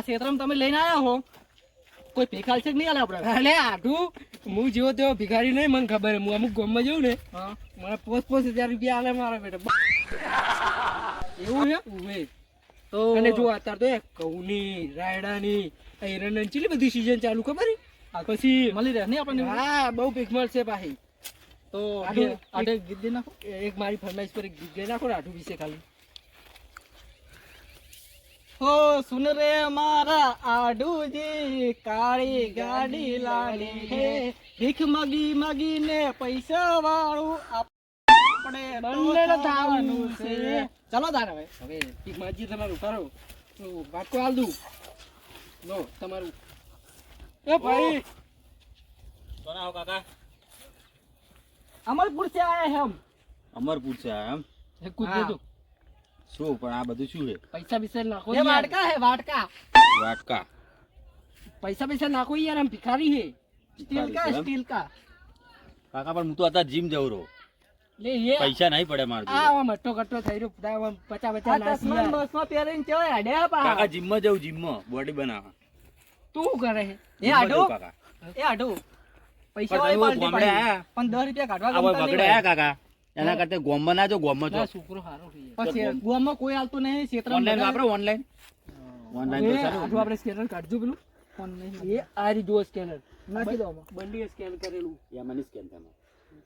આ ક્ષેત્રમાં તમે લઈને આવ્યા હો. કોઈ ભીખાલ છે કે નહીં આલે આપણે? અલે આઠું હું જેવો તેવો ભિખારી નહીં મને ખબર હું અમુક ગામમાં જઉં ને હા. મને પોસ પોસ હજાર રૂપિયા આલે મારા બેટા. એવું છે. તો અને જો અત્યારે તો એ ઘઉંની રાયડાની આ એરંડાની ચેટલી બધી સીઝન ચાલુ ખબર હે? પછી મળી રહે નહીં આપણને? હા બહુ ભીખ મળશે પાછી. તો આટે ગીત દે નાખો. એક મારી ફરમાઈશ પર એક ગીત દે નાખો આઠું વિશે ખાલી. હો સુન રે મારા આડુજી કાળી ગાડી લાડી હે. ભીખ મગી ને પૈસા વાળું આપણે બંદર થવાનું છે. ચલો તારે હવે. હવે ભીખ માજી તમારું કરો વાટકો હાલ દઉં. લો તમારું. એ ભાઈ. કોના કાકા. અમરપુર છે આયા હે અમરપુર છે આયા હમ કુછ દે દો શું પણ આ બધું શું છે? પૈસા પૈસા નાખો એ વાટકા હે વાટકા વાટકા પૈસા પૈસા નાખો યાર આમ ભિખારી હે. સ્ટીલ કા સ્ટીલ કા કાકા પણ હું તો આતા જીમ જઉં રહો લે એ પૈસા નહીં પડે માર આ આમ મટ્ટો કટ્ટો થઈ રહ્યો પૂરા આમ પચા પચા ના તસમા બસમાં પહેરીને ચો હડે પા. કાકા જીમમાં જઉં જીમમાં. બોડી બનાવા તું કરે હે એ આડો. કાકા. એ આડો. પૈસા વાળી પાર્ટી પણ 10 રૂપિયા કાઢવા ગમતા નહીં કાકા. એના કરતા ગોમમાં ના જો ગોમમાં જો. છોકરો સારો છે પછી ગોમમાં કોઈ હાલતું નહીં ક્ષેત્ર ઓનલાઈન વાપરો ઓનલાઈન ઓનલાઈન તો સારું. આપણે સ્કેનર કાઢજો પેલું. ફોન નહીં. એ આ રી જો સ્કેનર નાખી દો બંડી સ્કેન કરેલું. યા મને સ્કેન તમે.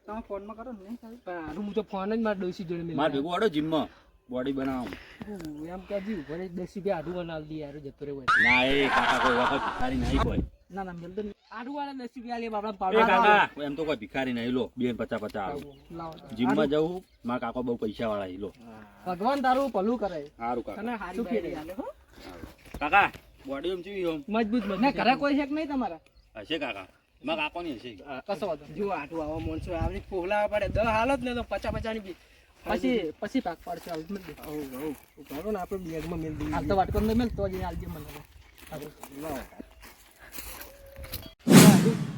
તમે ફોનમાં કરો ને સાહેબ હું તો ફોન જ મારા ડોસી જોડે મેં મારે ભેગું વાળો જીમમાં બોડી બનાવવા હું એમ કહેજી ભલે દસ રૂપિયા આડું બનાવી દી યાર જતો રહ્યો ના એ કાકા કોઈ વખત ભિખારી નહીં કોઈ ના ના મેલ તો ને. આડું વાળા દસ રૂપિયા લે બાપડા એ પાડવા કાકા એમ તો કોઈ ભિખારી નહીં લો બેન પચાસ પચાસ આવું. જીમમાં જવું મારા કાકો બહુ પૈસા વાળા લો. ભગવાન તારું ભલું કરે. સારું કાકા. તને હારી શું બાયડી કીધું? હો. કાકા બોડી એમ ચીવી ઓમ મજબૂત ને મજબૂત ઘરે કોઈ છે કે નહીં તમારા. હશે કાકા. મારા કાકોની હશે. કશો જો આટલું આવા માણસો આવે ફોગલા પડે. દસ હાલત ને તો પચા પચાની બી પછી પછી પાક પાડશે હાલ મેલ દે. ઉભારો ને આપણે બેગમાં મેલ દઈએ. હાલ તો વાટકો અંદર મેલ તો જ હાલજે મને.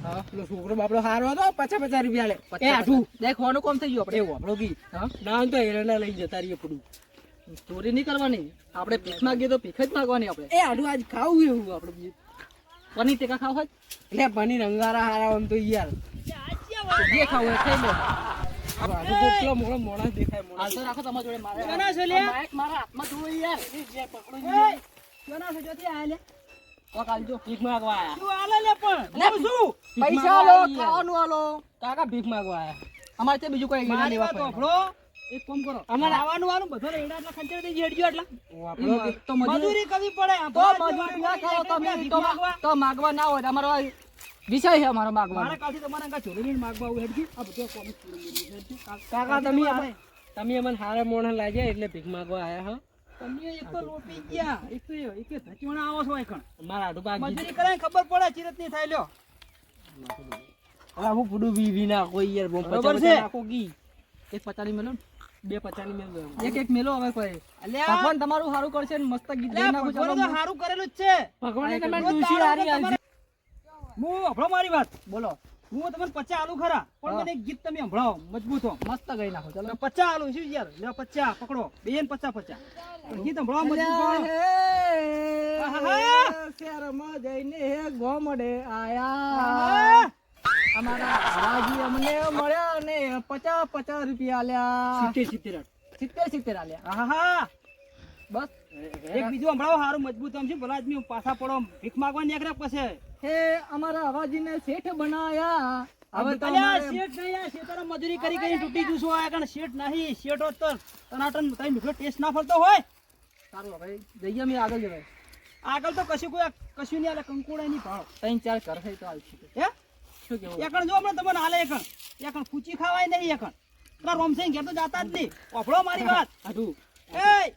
હા. પેલો છોકરો બાપડો હારો હતો પચા પચાસ રૂપિયા લે. એ એ આઠું આઠું દેખવાનું કોમ થઈ ગયું આપણે. વાપરો કી. હા. ના તો એરંડા લઈ જતા રહીએ પડું ચોરી નહીં કરવાની. આપણે ભીખ માંગીએ તો ભીખ જ માગવાની આપણે. એ આજ ખાવું એવું આપણે પનીર ટેકા ખાવ એટલે પનીર અંગારા હારા આમ તો યાર જે ખાવું હોય ખાઈ લો. આઠું કોક મોણો દેખાય હાલ મોણસ રાખો તમારા જોડે મારે કોના છે લે? આ મારા હાથમાં જુઓ યાર જે પકડો એ, કોના છે જોતી આ લે કોક હાલજો ભીખ માંગવા આયા શું હાલે લે પણ લે, શું પૈસા લો ખાવાનું આલો કાકા ભીખ માંગવા આયા અમારે તે બીજું કોઈ એક કામ કરો અમારે આવવાનું આનું બધો રેડા એટલા ખંચર દઈ જેડજો એટલા તો મજૂરી કરવી પડે તો માગવા ના હોય અમારો વિષય છે અમારો માગવાનો. કાલથી તમારે અંગા ચોરી માગવા આવું હેડજી. આ બધો કોમ કાકા તમે આ- તમે અમને હારે મોણ લાગ્યા એટલે ભીખ માગવા આયા હો? તમે એક તો રોપી ગયા એક તો એક ધચવણા આવો છો એકણ મારા આટું બાકી મજૂરી કરાય ખબર પડે ચિરતની થાય લ્યો. હવે હું પૂડું વી વી કોઈ યાર બોમ પચાસ પચાસ નાખો ગી એક પચાની મેલો બે પચાની મેલ. એક એક મેલો હવે કોઈ. ભગવાન તમારું સારું કરશે ને મસ્ત ગીત ગાઈ નાખો સારું કરેલું જ છે. ભગવાન તમને દાડો હારી. હું હંભળો મારી વાત. બોલો. હું તમને પચા આલુ ખરા પણ મને એક ગીત તમે હંભળાવો મજબૂત હો. મસ્ત ગઈ નાખો ચાલો. પચા આલુ શું યાર. લે પચા પકડો. બે ને પચા પચા ગીત હંભળાવો મજબૂત શહેરમાં જઈને ગોમડે આયા. અમારા અમને મળ્યા ને પચાસ પચાસ રૂપિયા આલ્યા. સિત્તેર સિત્તેર સિત્તેર સિત્તેર આલ્યા. હા. બસ. એક બીજું હંભળાવો સારું મજબૂત આમ છે. ભલા આદમી પાછા પડો ભીખ માગવા નીકળ્યા પછી. હે અમારા અવાજીને શેઠ બનાયા. હવે તો શેઠ નહીં આ શેઠાને મજૂરી કરી કરી તૂટી ગયું છું. આ કારણ શેઠ નહીં શેઠ તો તનાટન તઈ મીઠો ટેસ્ટ ના ફરતો હોય. સારું હવે જઈએ અમે આગળ જવાય. આગળ તો કશું કોઈ કશું નહીં આલે કંકુડા નહીં ભાવ. ત્રણ ચાર ઘર છે તો હાલશે હે? શું કેવું એકણ જો હમણાં તમને હાલે એકણ એકણ ખાવાય નહીં એકણ રોમસેન ઘેર તો જાતા જ નહીં. ઓફળો મારી વાત. આઠું. એ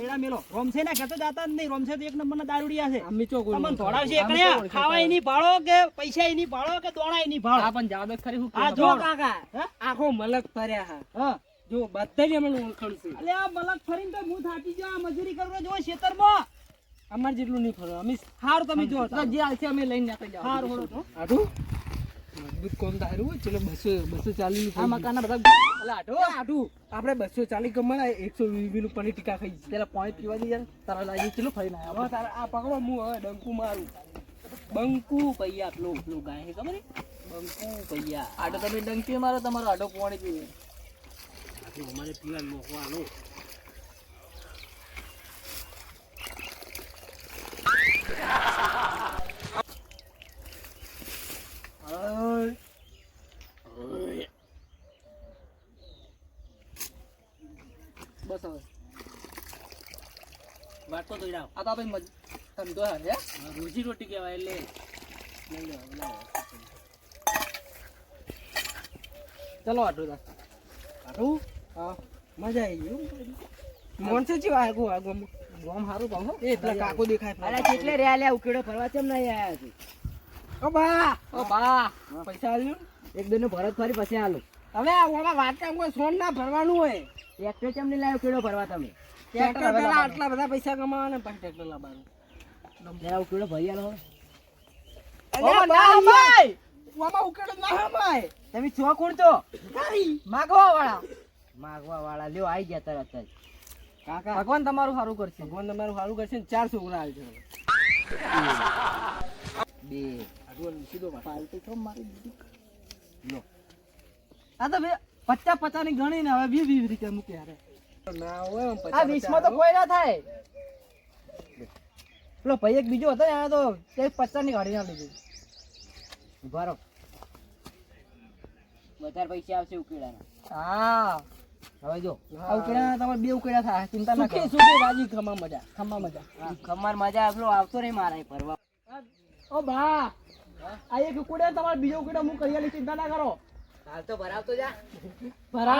એડા મેલો રોમસે ના ઘેર જાતા નહીં. રોમસે તો એક નંબરના દારૂડિયા છે. અમે ચો કોઈ તમને. ધોડાવશે ઓળખે ખાવાય નહીં ભાળો કે પૈસા નહીં ભાળો કે દોણાય નહીં ભાળો. આ પણ જવાબ ખરી હું આ જો કાકા. આખો મલક ફર્યા હા. હા. જો બધા અમને ઓળખણ છે. અલે આ મલક ફરીને તો હું થાકી ગયો આ મજૂરી કરવા જો ખેતરમાં અમારે જેટલું નહીં ફરો અમે હાર તમે જો જે જે હાલશે અમે લઈને નીકળી જાવ હાર હોડો તો આઠું મજબૂત કોમ ધાર્યું હોય? ચલો બસો બસો ચાલીસ આ મકાન બધા એટલે આઠું આટું? આપણે બસો ચાલીસ કમાય એકસો વીસ વીસ પનીર ટીકા ખાઈ પેલા પોઈન્ટ પીવા દઈએ તારા લાગી ચલો ફરી ના હવે તારે આ પકડો હું હવે ડંકુ મારું. બંકુ પૈયા પેલું પેલું ગાય છે ખબર બંકુ પૈયા. આટો તમે ડંકી મારો તમારો આટો પોણી પીવે? અમારે પીવા મોકવાનું બસ હવે વાટતો તો આ તો આપણે ધંધો હે? રોજી રોટી કહેવાય એટલે ચલો આટલું તા આટલું? હા. મજા આવી ગઈ મોનસે ચેવા આગો આગો ગોમ હારું હો એ એટલે કાકો દેખાય અરે કેટલે રહ્યા લે ઉકેડો ફરવા કેમ નહીં આયા છે ઓ બા! ઓ બા! પૈસા આલ્યું? એક દિન ભરત ફરી પછી આલો. હવે ઓમાં વાત કામ કોઈ સોન ના ભરવાનું હોય. ટ્રેક્ટર કેમ નહીં લાવ્યો કેડો ફરવા તમે? ટ્રેક્ટર પેલા આટલા બધા પૈસા કમાવાના પછી ટ્રેક્ટર લાવવાનું. જરા ઉકેડો ભરી આલો અલ્યા ના ભાઈ! વામા ઉકેડો ના ભાઈ! તમે છો કોણ છો માગવા વાળા માગવા વાળા લ્યો આવી ગયા તરત જ. કાકા. ભગવાન તમારું સારું કરશે. ભગવાન તમારું સારું કરશે ને ચાર છોકરા બે. સીધો પાલટી તો મારી દીધી આ તો બે પચાસ પચાસની ગણી ને હવે બી બી રીતે મૂકી હારે ના હોય આ તો કોઈ ના થાય. પેલો ભાઈ એક બીજો હતો ને એને તો એક પચાસની ગાડી ના લીધી. ઊભા રહો. વધારે પૈસા આવશે ઉકેડાના. હા. હવે જો આ ઉકેડા તમારે બે ઉકેડા થાય. ચિંતા ના કરો. સુખી રાજી ખમા મજા ખમ્મા મજા. ખમાર મજા આપલો આવતો નહીં મારા ફરવા. ઓ બા આ એક ઉકેડા તમારે બીજો ઉકેડા હું કરી ચિંતા ના કરો. હાલ તો ભરાવતો જા.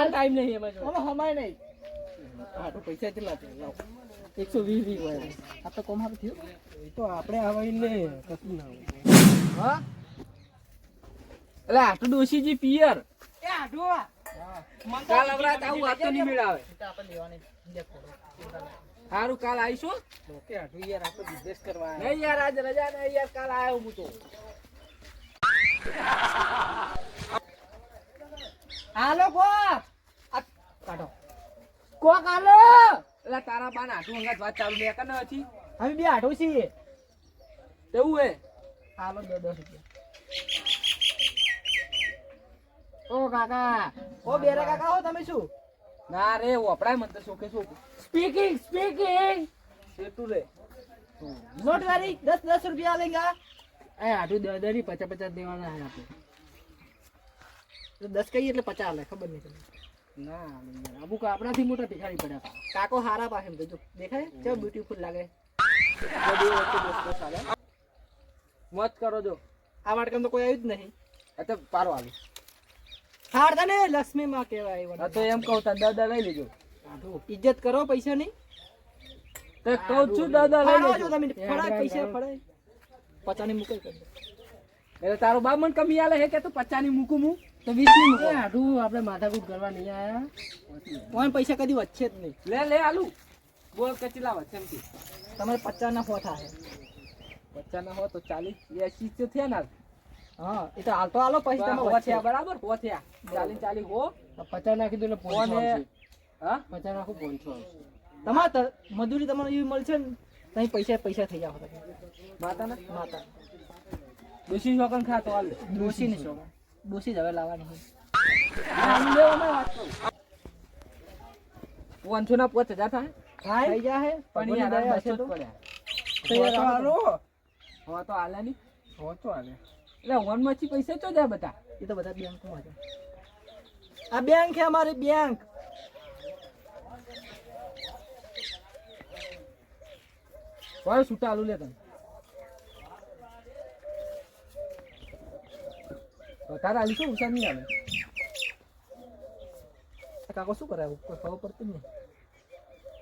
ટાઈમ નહીં એમાં. હવે હમાય નહીં. સારું કાલ આવીશું યાર આપણે રજા નહીં યાર કાલ આવ્યો હું હાલો કો કાઢો. કો આલે એટલે તારા બાન આટું અંગાત વાત ચાલુ નહીં કને હતી અમે બે આટો છીએ. એવું હે? હાલો દસ દસ રૂપિયા. ઓ કાકા. ઓ બેરા કાકા હો તમે શું? ના રે વપરાય તો શોખે શું સ્પીકિંગ સ્પીકિંગ એટલું રે. નોટ વેરી દસ દસ રૂપિયા લેંગા એ આટું દસ દરની પચાસ પચાસ દેવાના આપણે દસ કહીએ એટલે પચાસ લે ખબર નહીં તમને ના અમુક આપણાથી મોટા ભિખારી પડ્યા કાકો હારા પાસે એમ તો જો દેખાય? કેવું બ્યુટીફુલ લાગે. મોજ કરો જો. આ વાટકામ તો કોઈ આવ્યું જ નહીં. અચ્છા પારો આવી. હાર તને લક્ષ્મી માં કહેવાય તો એમ કહું તા દાદા લઈ લેજો. ઇજ્જત કરો પૈસા ની. તો કહું છું દાદા લઈ લેજો. તમે ફળાય પૈસા ફળાય. પચાની મૂકે એટલે તારો બાપ મને કમી આલે હે કે તું પચાની મૂકું હું તો વીસની મૂકો. આઢું આપણે માથાકૂટ કરવા નહીં આયા. કોઈ પૈસા કદી વચ્ચે જ નહીં. લે લે આલુ. બોલ કચલા વચ્ચે એમથી તમારે પચાસ ના હો થાય પચાસ ના હો તો ચાલીસ એસી તો થયા ના. હા એ તો હાલ તો આલો પછી તમે થયા બરાબર હો થયા. ચાલીસ ચાલીસ હો. પચાસ નાખી દો એટલે કોને હા? પચાસ નાખું પોંચસો તમારે તો મજૂરી તમારે એવી મળશે ને ત્યાં પૈસા પૈસા થઈ જાવ માતા ને માતા. દોશી શોકન ખાતો હાલ. દોશી ની શોકન દોશી જ હવે લાવવાની છે. પાંચસો ના પાંચ હજાર થાય થઈ પણ યાર આ બસો જ તો. યાર નહીં. હો તો હાલે. એટલે વનમાંથી પૈસા તો જાય બધા? એ તો બધા બેંકમાં છે. આ બેંક છે અમારી બેંક. હવે છૂટા આલુ લે તમે વધારે આલી શું ઉષા નહીં આવે આ કાકો શું કરે ઉપર ખબર પડતી જ નહીં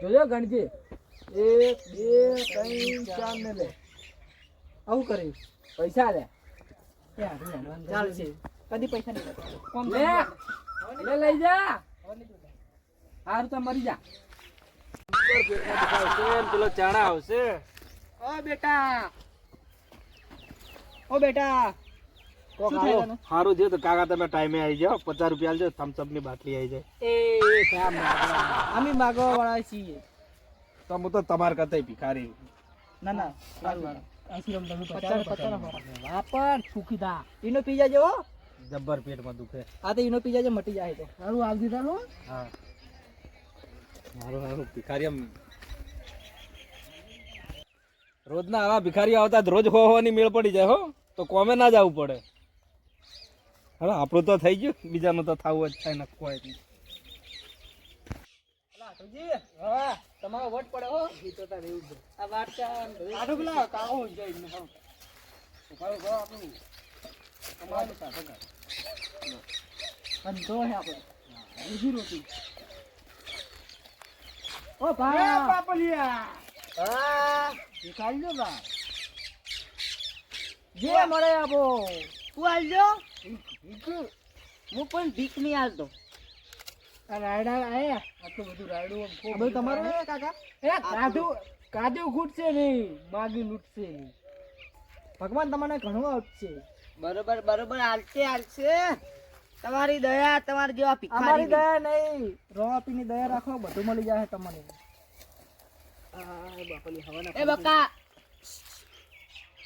જોજો ગણજે એક બે ત્રણ ચાર ને લે આવું કરી પૈસા લે ચાલશે કદી પૈસા નહીં લે લે લઈ જા હારું તો મરી જા પેલો ચાણા આવશે ઓ બેટા ઓ બેટા? સારું થયું તો કાકા તમે ટાઈમે આવી જાઓ પચાસ રૂપિયા થમ્સઅપની બાટલી આવી જાય. એ અમે માગવા. વાળા છીએ. તો હું તો તમારે કરતા ભિખારી ના ના. સારું આશ્રમ તમે પચાસ પચાસ હા પણ સુખી થા. ઈનો પી જાજો હો જબ્બર પેટમાં દુખે. આ તો ઈનો પી જે મટી જાય તો. સારું આવી દીધા હા. મારું સારું ભિખારી આમ. રોજના આવા ભિખારી આવતા રોજ હો હોવાની મેળ પડી જાય હો. તો કોમે ના જવું પડે. હવે આપણું તો થઈ ગયું. બીજાનું તો થવું જ થાય ને કોઈ નહીં. તમારો વટ પડે હો. ગીતો તાર એવું છે આ વાટકા આટો પેલા કાકો હોય જાય ને હા ઉભારો ઉભારો આપણું. તમારું સાથે ધંધો હે આપણો. બીજી રોટી. ઓ ભાઈ. પાપલિયા હા. નીકાળી દો બા જે મળે આપો તું હું પણ ભીખ નહીં આલતો. રાયડા આયા. આટલું બધું રાયડું બધું તમારું કાકા? એ કાદુ કાદુ ખૂટશે નહીં. માગી લૂટશે નહીં. ભગવાન તમને ઘણું આપશે. બરોબર બરોબર હાલશે હાલશે તમારી દયા તમારી જેવા અમારી ભિખારી દયા નહીં. રોપીની દયા રાખો બધું મળી જાય તમને. આ એ બકા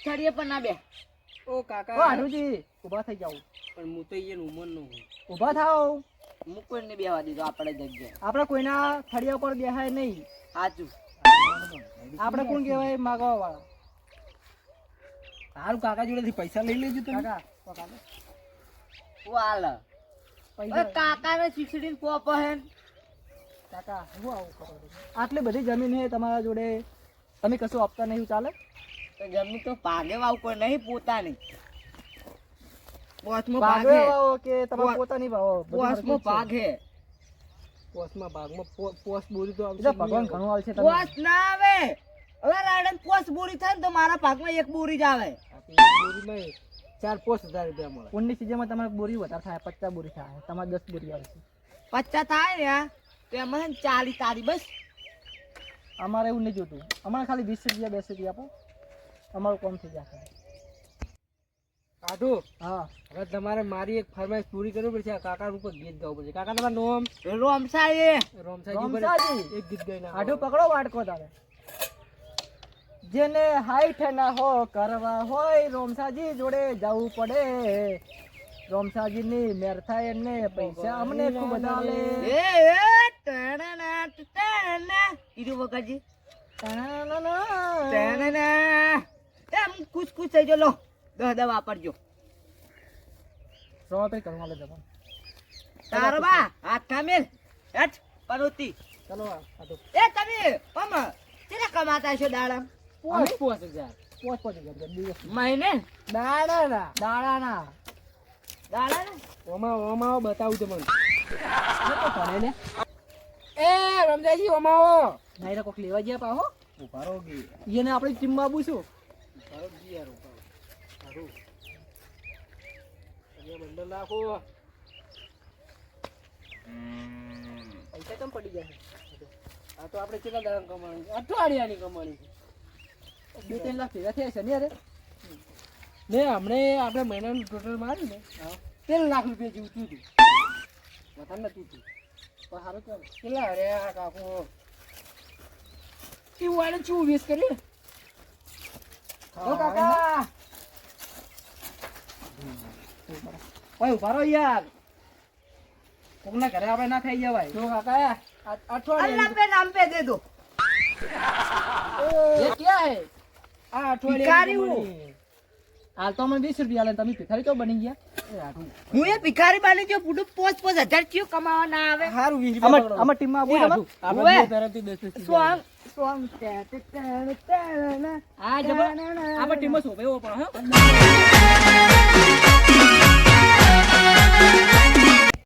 ચડીએ પણ ના બે. ઓ ઓ કાકા હાડુજી ઊભા થઈ જાવ પણ હું તો અહીંયા ઉંમરનો હું ઊભા થાઓ. હું કોઈને બેવા દીધો આપણે જગ્યા. આપણે કોઈના ફળિયા પર બેહાય નહીં. સાચું. આપણે કોણ કહેવાય? માગવા વાળા સારું કાકા જોડેથી પૈસા લઈ લેજો તમે. કાકા વાલ કાકાને હું હાલ. પૈસા કાકા ને શીખડી પોપ હે કાકા હું આવું કરો આટલી બધી જમીન હે તમારા જોડે. તમે કશું આપતા નહીં ચાલે? જમીન તો પાગે વાવ કોઈ નહીં. પોતાની પોચમો ભાગ. હે કે તમારે પોતાની ભાવ પોચમો જ છે. પોસ્ટમાં ભાગમાં પો- પોસ્ટ બોરી તો આવશે ભગવાન ઘણો આવશે તમને પોચ ના આવે. હવે રાડન પોચ બોરી થાય ને તો મારા ભાગમાં એક બોરી જ આવે. બોરી નહીં. ચાર પાંચ હજાર રૂપિયા મળે. પુણ્યની સીઝનમાં તમારે બોરી વધારે થાય પચાસ બોરી થાય. તમારે દસ બોરી આવશે પચ્ચા થાય ને તો એમાં ચાલી તારી બસ. અમારે એવું નહીં જોતું. અમારે ખાલી વીસ રૂપિયા બેસી રૂપિયા આપો. અમારું કોમ થઈ જશે કાઢું. હા. હવે તમારે મારી એક ફરમાઈશ પૂરી કરવી પડશે. આ કાકા ઉપર ગીત ગાવું પડશે. કાકા તમારું નામ? રોમસાઈ. રોમસાઈ એક ગીત ગાઈ ના આઢું પકડો વાટકો તારે. જેને હાઈટ ના હો કરવા હોય રોમસાજી જોડે જવું પડે. રોમસાજી ની મેર થાય એને પૈસા અમને ખૂબ આલે એ એ તણના તણના. ઈરુ વગાજી તણના એમ કુછ કુછ થઈ જો લો. દહ દહ વાપરજો. તો કરવા લે જવાનું તારો બા હાથ થામેલ. હેઠ પરોતી. ચલો. એ તમે પમ કેટલા કમાતા છો દાડા? પોચ પોસ હજાર. પોસ પોસ હજાર મહિને દાડા ના દાડા ના દાડા ને ઓમા ઓમા બતાવું તમને. મને ભણે ને. એ રમજાજી ઓમાઓ નાઈરા કોક લેવા ગયા પાહો ઉભારો ગી. એને આપણી ટીમમાં આપું છું ઊભા ગી યાર અહીંયા નાખો. પૈસા કેમ પડી જાય આ તો આપણે કેટલા દાડા કમાણી અઠવાડિયાની કમાણી છે. બે ત્રણ લાખ ભેગા થયા છે ને અરે ને હમણે આપણે મહિનાનું ટોટલ માર્યું ને તેર લાખ રૂપિયા જેવું થયું હતું. વધારે નતું પણ સારું ચાલે કેટલા અરે આ કાકો એવું આને શું વીસ કરી કાકા! ઓય ઉભા રહો યાર કોકના ઘરે આપણે ના ખાઈ જવાય જો કાકા આ અઠવાડિયા અલ્લાહ पे नाम पे दे दो ये क्या है આ ભિખારી હું. અઠવાડિયા હાલ તો અમે વીસ રૂપિયા લે તમે ભિખારી તો બની ગયા હું એ ભિખારી બાને જો પૂરું પોચ પોસ હજાર થયું કમાવા ના આવે. સારું વીર અમાર અમાર ટીમમાં આવું આપણે બે તરફથી દસ સોંગ સોંગ તે તે તે આ જબ આપણે ટીમમાં શોભે એવો પણ હા.